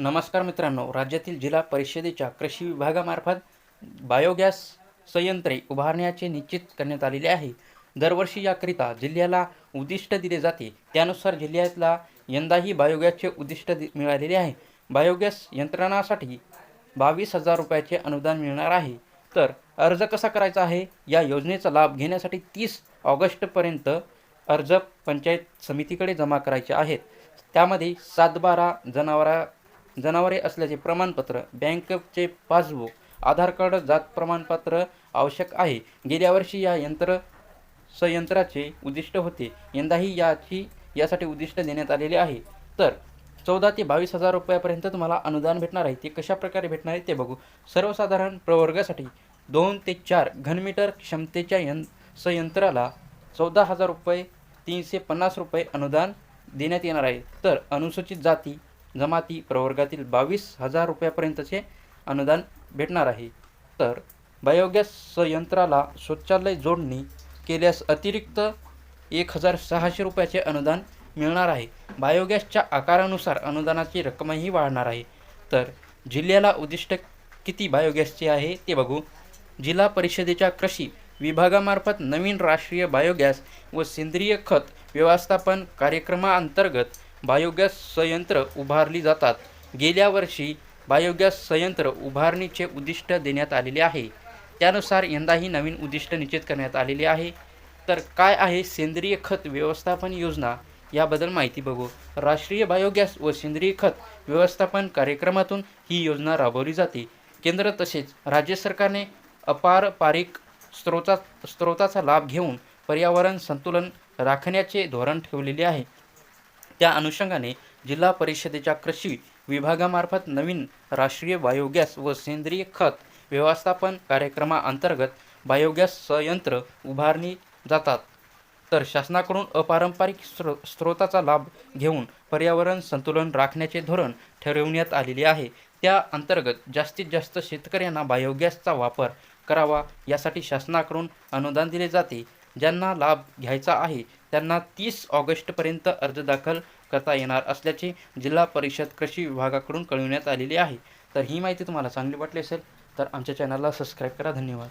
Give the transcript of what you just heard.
नमस्कार मित्रांनो राज्यातील जिल्हा परिषदेच्या कृषी विभागामार्फत बायोगॅस संयंत्रे उभारण्याचे निश्चित करण्यात आलेले आहे. दरवर्षी याकरिता जिल्ह्याला उद्दिष्ट दिले जाते. त्यानुसार जिल्ह्यातला यंदाही बायोगॅसचे उद्दिष्ट दि मिळालेले आहे. बायोगॅस यंत्रणासाठी बावीस हजार रुपयाचे अनुदान मिळणार आहे. तर अर्ज कसा करायचा आहे? या योजनेचा लाभ घेण्यासाठी तीस ऑगस्टपर्यंत अर्ज पंचायत समितीकडे जमा करायचे आहेत. त्यामध्ये सात बारा जनावरा जनावरे असल्याचे प्रमाणपत्र बँकचे पासबुक आधार कार्ड जात प्रमाणपत्र आवश्यक आहे. गेल्या वर्षी या यंत्र संयंत्राचे उद्दिष्ट होते. यंदाही याची यासाठी उद्दिष्ट देण्यात आलेले आहे. तर चौदा ते बावीस हजार रुपयापर्यंत तुम्हाला अनुदान भेटणार आहे. ते कशा प्रकारे भेटणार आहे ते बघू. सर्वसाधारण प्रवर्गासाठी दोन ते चार घनमीटर क्षमतेच्या यं संयंत्राला चौदा हजार रुपये तीनशे पन्नास रुपये अनुदान देण्यात येणार आहे. तर अनुसूचित जाती जमाती प्रवर्गातील बावीस हजार रुपयापर्यंतचे अनुदान भेटणार आहे. तर बायोगॅस संयंत्राला शौचालय जोडणी केल्यास अतिरिक्त एक हजार सहाशे रुपयाचे अनुदान मिळणार आहे. बायोगॅसच्या आकारानुसार अनुदानाची रक्कमही वाढणार आहे. तर जिल्ह्याला उद्दिष्ट किती बायोगॅसचे आहे ते बघू. जिल्हा परिषदेच्या कृषी विभागामार्फत नवीन राष्ट्रीय बायोगॅस व सेंद्रिय खत व्यवस्थापन कार्यक्रमाअंतर्गत बायोगॅस संयंत्र उभारली जातात. गेल्या वर्षी बायोगॅस संयंत्र उभारणीचे उद्दिष्ट देण्यात आलेले आहे. त्यानुसार यंदाही नवीन उद्दिष्ट निश्चित करण्यात आलेले आहे. तर काय आहे सेंद्रिय खत व्यवस्थापन योजना? याबद्दल माहिती बघू. राष्ट्रीय बायोगॅस व सेंद्रिय खत व्यवस्थापन कार्यक्रमातून ही योजना राबवली जाते. केंद्र तसेच राज्य सरकारने अपारपारिक स्रोता स्रोताचा लाभ घेऊन पर्यावरण संतुलन राखण्याचे धोरण ठेवलेले आहे. त्या अनुषंगाने जिल्हा परिषदेच्या कृषी विभागामार्फत नवीन राष्ट्रीय बायोगॅस व सेंद्रिय खत व्यवस्थापन कार्यक्रमाअंतर्गत बायोगॅस संयंत्र उभारणी जातात. तर शासनाकडून अपारंपरिक स्रो स्रोताचा लाभ घेऊन पर्यावरण संतुलन राखण्याचे धोरण ठरवण्यात आलेले आहे. त्या अंतर्गत जास्तीत जास्त शेतकऱ्यांना बायोगॅसचा वापर करावा यासाठी शासनाकडून अनुदान दिले जाते. ज्यांना लाभ घ्यायचा आहे त्यांना तीस ऑगस्टपर्यंत अर्ज दाखल करता येणार असल्याचे जिल्हा परिषद कृषी विभागाकडून कळविण्यात आलेले आहे. तर ही माहिती तुम्हाला चांगली वाटली असेल तर आमच्या चॅनलला सबस्क्राईब करा. धन्यवाद.